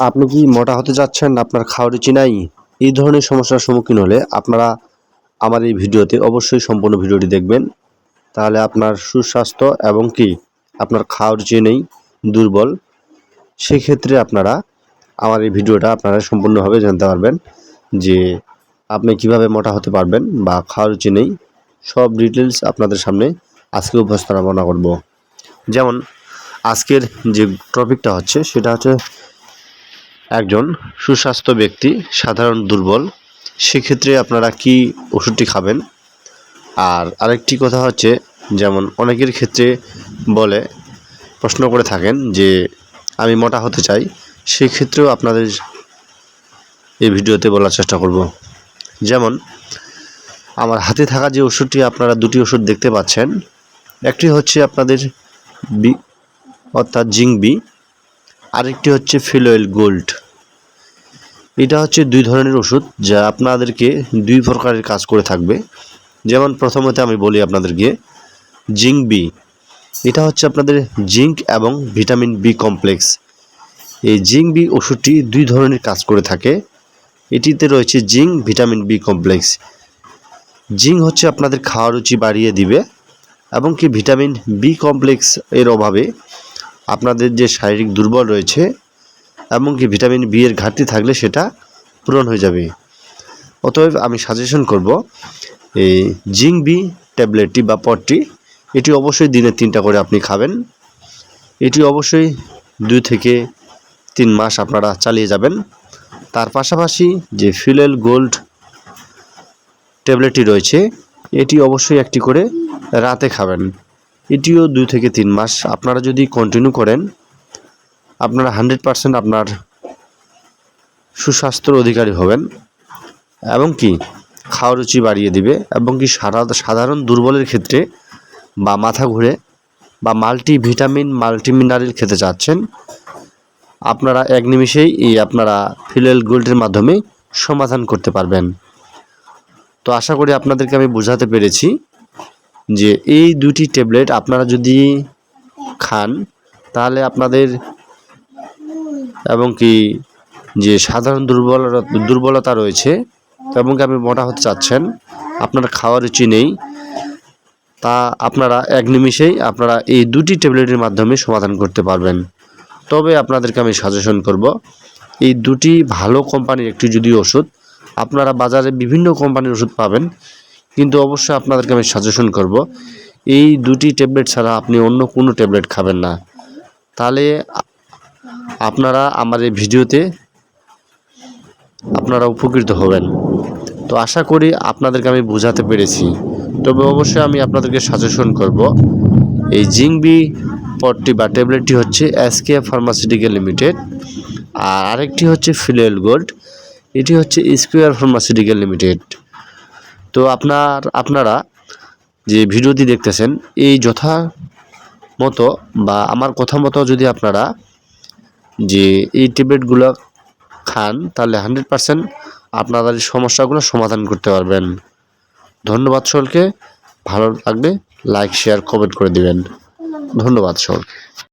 আপনি কি মোটা হতে যাচ্ছেন? আপনার খাওয়ার রুচি নাই? এই ধরনের সমস্যার সম্মুখীন হলে আপনারা আমার এই ভিডিওতে অবশ্যই সম্পূর্ণ ভিডিওটি দেখবেন। তাহলে আপনার সুস্বাস্থ্য এবং কি? আপনার খাওয়ার রুচি নেই, দুর্বল। সেক্ষেত্রে আপনারা আমার এই ভিডিওটা আপনারা সম্পূর্ণভাবে জানতে পারবেন যে আপনি কীভাবে মোটা হতে পারবেন বা খাওয়ার রুচি নেই। সব ডিটেলস আপনাদের সামনে আজকে উপস্থাপনা করব। যেমন আজকের যে টপিকটা হচ্ছে, সেটা হচ্ছে একজন সুস্বাস্থ্য ব্যক্তি, সাধারণ দুর্বল, সেক্ষেত্রে আপনারা কি ওষুধটি খাবেন? আর আরেকটি কথা হচ্ছে, যেমন অনেকের ক্ষেত্রে বলে, প্রশ্ন করে থাকেন যে, আমি মোটা হতে চাই, সেক্ষেত্রেও আপনাদের এই ভিডিওতে বলার চেষ্টা করব। যেমন, আমার হাতে থাকা যে ওষুধটি আপনারা দুটি ওষুধ দেখতে পাচ্ছেন, একটি হচ্ছে আপনাদের বি, অর্থাৎ জিঙ্ক বি আরেকটি হচ্ছে ফিলোয়েল গোল্ড। এটা হচ্ছে দুই ধরনের ওষুধ যা আপনাদেরকে দুই প্রকারের কাজ করে থাকবে। যেমন প্রথমত আমি বলি আপনাদেরকে জিঙ্ক বি। এটা হচ্ছে আপনাদের জিঙ্ক এবং ভিটামিন বি কমপ্লেক্স। এই জিঙ্ক বি ওষুধটি দুই ধরনের কাজ করে থাকে। এটিতে রয়েছে zinc, vitamin B complex. Zinc হচ্ছে আপনাদের খাওয়ার রুচি বাড়িয়ে দিবে এবং কি ভিটামিন বি কমপ্লেক্স এর অভাবে আপনাদের যে শারীরিক দুর্বল রয়েছে এমনকি ভিটামিন বি এর ঘাটতি থাকলে সেটা পূরণ হয়ে যাবে। অতএব আমি সাজেশন করব, এই জিঙ্ক বি ট্যাবলেটটি বা পটটি এটি অবশ্যই দিনে তিনটা করে আপনি খাবেন। এটি অবশ্যই দুই থেকে তিন মাস আপনারা চালিয়ে যাবেন। তার পাশাপাশি যে ফিলেল গোল্ড ট্যাবলেটটি রয়েছে, এটি অবশ্যই একটি করে রাতে খাবেন। এটিও দুই থেকে তিন মাস। আপনারা যদি কন্টিনিউ করেন, আপনারা হান্ড্রেড পারসেন্ট আপনার সুস্বাস্থ্যর অধিকারী হবেন এবং কি, খাওয়ার রুচি বাড়িয়ে দিবে এবং কি সারা, সাধারণ দুর্বলের ক্ষেত্রে বা মাথা ঘুরে বা মাল্টি ভিটামিন মাল্টি মিনারেল খেতে চাচ্ছেন, আপনারা এক নিমিষেই এই আপনারা ফিলেল গোল্ডের মাধ্যমে সমাধান করতে পারবেন। তো আশা করি আপনাদেরকে আমি বোঝাতে পেরেছি। যে এই দুটি ট্যাবলেট আপনারা যদি খান, তাহলে আপনাদের এবং কি যে সাধারণ দুর্বলতা দুর্বলতা রয়েছে এবং কি আপনি মোটা হতে চাচ্ছেন, আপনার খাওয়ার রুচি নেই, তা আপনারা এক নিমিষেই আপনারা এই দুটি ট্যাবলেটের মাধ্যমে সমাধান করতে পারবেন। তবে আপনাদেরকে আমি সাজেশন করব, এই দুটি ভালো কোম্পানির একটি যদি ওষুধ, আপনারা বাজারে বিভিন্ন কোম্পানির ওষুধ পাবেন কিন্তু অবশ্যই আপনাদেরকে আমি সাজেশন করব, এই দুটি ট্যাবলেট ছাড়া আপনি অন্য কোনো ট্যাবলেট খাবেন না। তাহলে আপনারা আমার এই ভিডিওতে আপনারা উপকৃত হবেন। তো আশা করি আপনাদেরকে আমি বোঝাতে পেরেছি। তবে অবশ্যই আমি আপনাদেরকে সাজেশন করব, এই জিংবি পটটি বা ট্যাবলেটটি হচ্ছে এসকে ফার্মাসিউটিক্যাল লিমিটেড আর আরেকটি হচ্ছে ফিলেল গোল্ড এটি হচ্ছে স্কোয়ার ফার্মাসিউটিক্যাল লিমিটেড তো আপনার, আপনারা যে ভিডিওটি দেখতেছেন, এই যথা মতো বা আমার কথা মতো যদি আপনারা যে এই ট্যাবলেটগুলো খান, তাহলে হান্ড্রেড পারসেন্ট আপনাদের সমস্যাগুলো সমাধান করতে পারবেন। ধন্যবাদ সকলকে। ভালো লাগবে লাইক, শেয়ার, কমেন্ট করে দিবেন। ধন্যবাদ সকলকে।